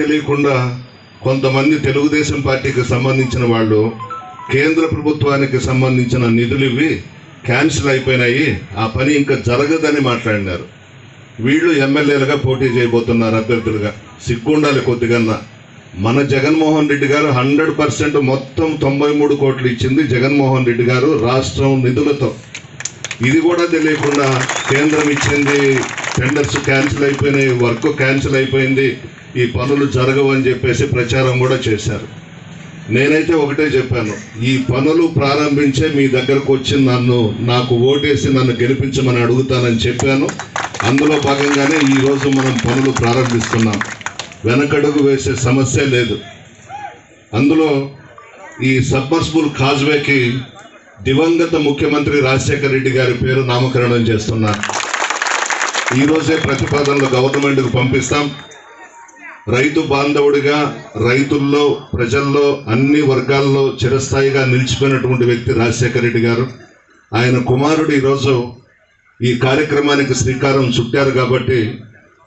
తెలియకుండా కొంతమంది తెలుగుదేశం పార్టీకి సంబంధించిన వాళ్ళు కేంద్ర ప్రభుత్వానికి సంబంధించిన నిధులు ఇవి క్యాన్సిల్ అయిపోయినాయి ఆ పని ఇంకా జరగదని మాట్లాడినారు. వీళ్ళు ఎమ్మెల్యేలుగా పోటీ చేయబోతున్నారు అభ్యర్థులుగా. సిగ్గుండాలి కొద్దిగన్నా. మన జగన్మోహన్ రెడ్డి గారు హండ్రెడ్ పర్సెంట్ మొత్తం తొంభై మూడు కోట్లు ఇచ్చింది జగన్మోహన్ రెడ్డి గారు రాష్ట్రం నిధులతో. ఇది కూడా తెలియకుండా కేంద్రం ఇచ్చింది టెండర్స్ క్యాన్సిల్ అయిపోయినాయి వర్క్ క్యాన్సిల్ అయిపోయింది ఈ పనులు జరగవని చెప్పేసి ప్రచారం కూడా చేశారు. నేనైతే ఒకటే చెప్పాను ఈ పనులు ప్రారంభించే మీ దగ్గరకు వచ్చి నన్ను నాకు ఓటేసి నన్ను గెలిపించమని అడుగుతానని చెప్పాను. అందులో భాగంగానే ఈరోజు మనం పనులు ప్రారంభిస్తున్నాం. వెనకడుగు వేసే సమస్య లేదు. అందులో ఈ సబ్మర్సిబుల్ కాజ్వేకి దివంగత ముఖ్యమంత్రి రాజశేఖర రెడ్డి గారి పేరు నామకరణం చేస్తున్నారు. ఈరోజే ప్రతిపాదనలు గవర్నమెంట్కు పంపిస్తాం. రైతు బాంధవుడిగా రైతుల్లో ప్రజల్లో అన్ని వర్గాల్లో చిరస్థాయిగా నిలిచిపోయినటువంటి వ్యక్తి రాజశేఖర రెడ్డి గారు. ఆయన కుమారుడు ఈరోజు ఈ కార్యక్రమానికి శ్రీకారం చుట్టారు కాబట్టి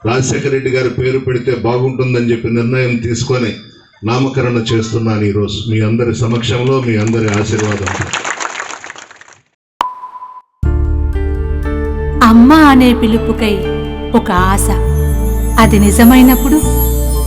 రాజశేఖర రెడ్డి గారి పేరు పెడితే బాగుంటుందని చెప్పి నిర్ణయం తీసుకొని నామకరణ చేస్తున్నాను ఈరోజు మీ అందరి సమక్షంలో మీ అందరి ఆశీర్వాదం. అమ్మ అనే పిలుపుకై ఒక ఆశ. అది నిజమైనప్పుడు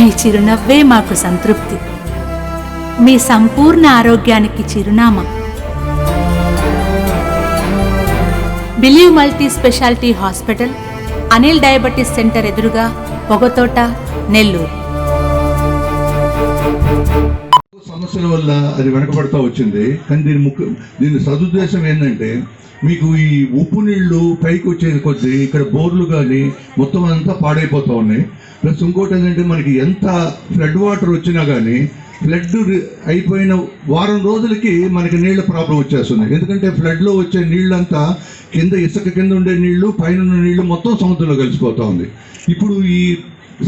మీ చిరునవ్వే మాకు సంతృప్తి. మీ సంపూర్ణ ఆరోగ్యానికి చిరునామా. Believe multi speciality hospital Anil diabetes centre ఎదురుగా పొగతోట నెల్లూరు. సమస్యల వల్ల అది వెనకబడతా వచ్చింది. కానీ దీని ముఖ్య దీని సదుద్దేశం ఏంటంటే మీకు ఈ ఉప్పు నీళ్ళు పైకి వచ్చే కొద్దీ ఇక్కడ బోర్లు కానీ మొత్తం అంతా పాడైపోతూ ఉన్నాయి. ప్లస్ ఇంకోటి ఏంటంటే మనకి ఎంత ఫ్లడ్ వాటర్ వచ్చినా కానీ ఫ్లడ్ అయిపోయిన వారం రోజులకి మనకి నీళ్ళ ప్రాబ్లం వచ్చేస్తుంది. ఎందుకంటే ఫ్లడ్లో వచ్చే నీళ్ళంతా కింద ఇసుక కింద ఉండే నీళ్ళు పైన ఉన్న నీళ్ళు మొత్తం సముద్రంలో కలిసిపోతూ ఉంది. ఇప్పుడు ఈ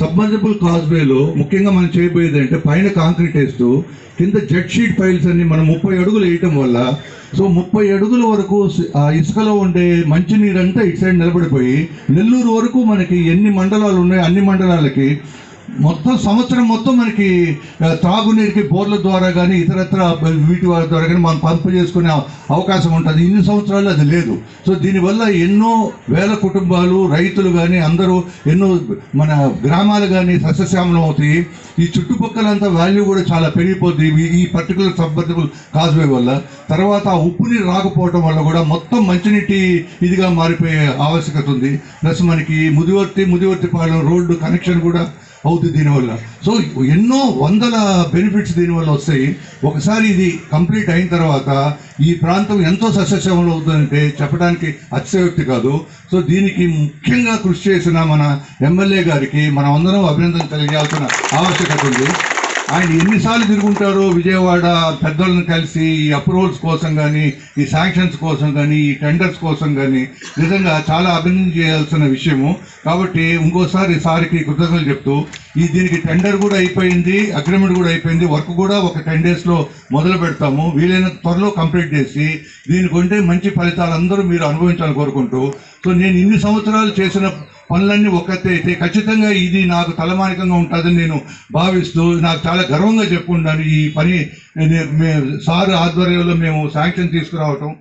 సబ్మర్జబుల్ కాజ్వేలో ముఖ్యంగా మనం చేయబోయేది అంటే పైన కాంక్రీట్ వేస్తూ కింద జెట్ షీట్ ఫైల్స్ అన్ని మనం ముప్పై అడుగులు వేయటం వల్ల సో ముప్పై అడుగుల వరకు ఆ ఇసుకలో ఉండే మంచినీరంతా ఇటు సైడ్ నిలబడిపోయి నెల్లూరు వరకు మనకి ఎన్ని మండలాలు ఉన్నాయో అన్ని మండలాలకి మొత్తం సంవత్సరం మొత్తం మనకి ఆ, త్రాగునీరుకి బోర్ల ద్వారా కానీ ఇతరత్ర వీటి వారి ద్వారా కానీ మనం పంపు చేసుకునే అవకాశం ఉంటుంది. ఇన్ని సంవత్సరాలు అది లేదు. సో దీనివల్ల ఎన్నో వేల కుటుంబాలు రైతులు కానీ అందరూ ఎన్నో మన గ్రామాలు కానీ సస్యశ్యామలం అవుతాయి. ఈ చుట్టుపక్కలంతా వాల్యూ కూడా చాలా పెరిగిపోద్ది. ఈ- పర్టికులర్ సబ్బర్టబుల్ కాజ్వే వల్ల. తర్వాత ఆ ఉప్పు నీరు రాకపోవడం వల్ల కూడా మొత్తం మంచినీటి ఇదిగా మారిపోయే ఆవశ్యకత ఉంది. ప్లస్ మనకి ముదివర్తి ముదివర్తి పాలెం రోడ్డు కనెక్షన్ కూడా అవుతుంది దీనివల్ల. సో ఎన్నో వందల బెనిఫిట్స్ దీనివల్ల వస్తాయి. ఒకసారి ఇది కంప్లీట్ అయిన తర్వాత ఈ ప్రాంతం ఎంతో సస్యశ్యామలం అవుతుందంటే చెప్పడానికి అతిశయోక్తి కాదు. సో దీనికి ముఖ్యంగా కృషి చేసిన మన ఎమ్మెల్యే గారికి మనం అందరం అభినందన తెలియజేయాల్సిన ఆవశ్యకత ఉంది. ఆయన ఎన్నిసార్లు తిరుగుంటారో విజయవాడ పెద్దలను కలిసి ఈ అప్రూవల్స్ కోసం కానీ ఈ శాంక్షన్స్ కోసం కానీ ఈ టెండర్స్ కోసం కానీ నిజంగా చాలా అభినందన చేయాల్సిన విషయము. కాబట్టి ఇంకోసారి సారికి కృతజ్ఞతలు చెప్తూ ఈ దీనికి టెండర్ కూడా అయిపోయింది అగ్రిమెంట్ కూడా అయిపోయింది వర్క్ కూడా ఒక టెన్ డేస్లో మొదలు పెడతాము. వీలైనంత త్వరలో కంప్లీట్ చేసి దీనికి ఉంటే మంచి ఫలితాలు అందరూ మీరు అనుభవించాలని కోరుకుంటూ సో నేను ఇన్ని సంవత్సరాలు చేసిన పనులన్నీ ఒక్కతే అయితే ఖచ్చితంగా ఇది నాకు తలమానికంగా ఉంటుందని నేను భావిస్తూ నాకు చాలా గర్వంగా చెప్పుకుంటాను. ఈ పని సార్ ఆధ్వర్యంలో మేము శాంక్షన్ తీసుకురావటం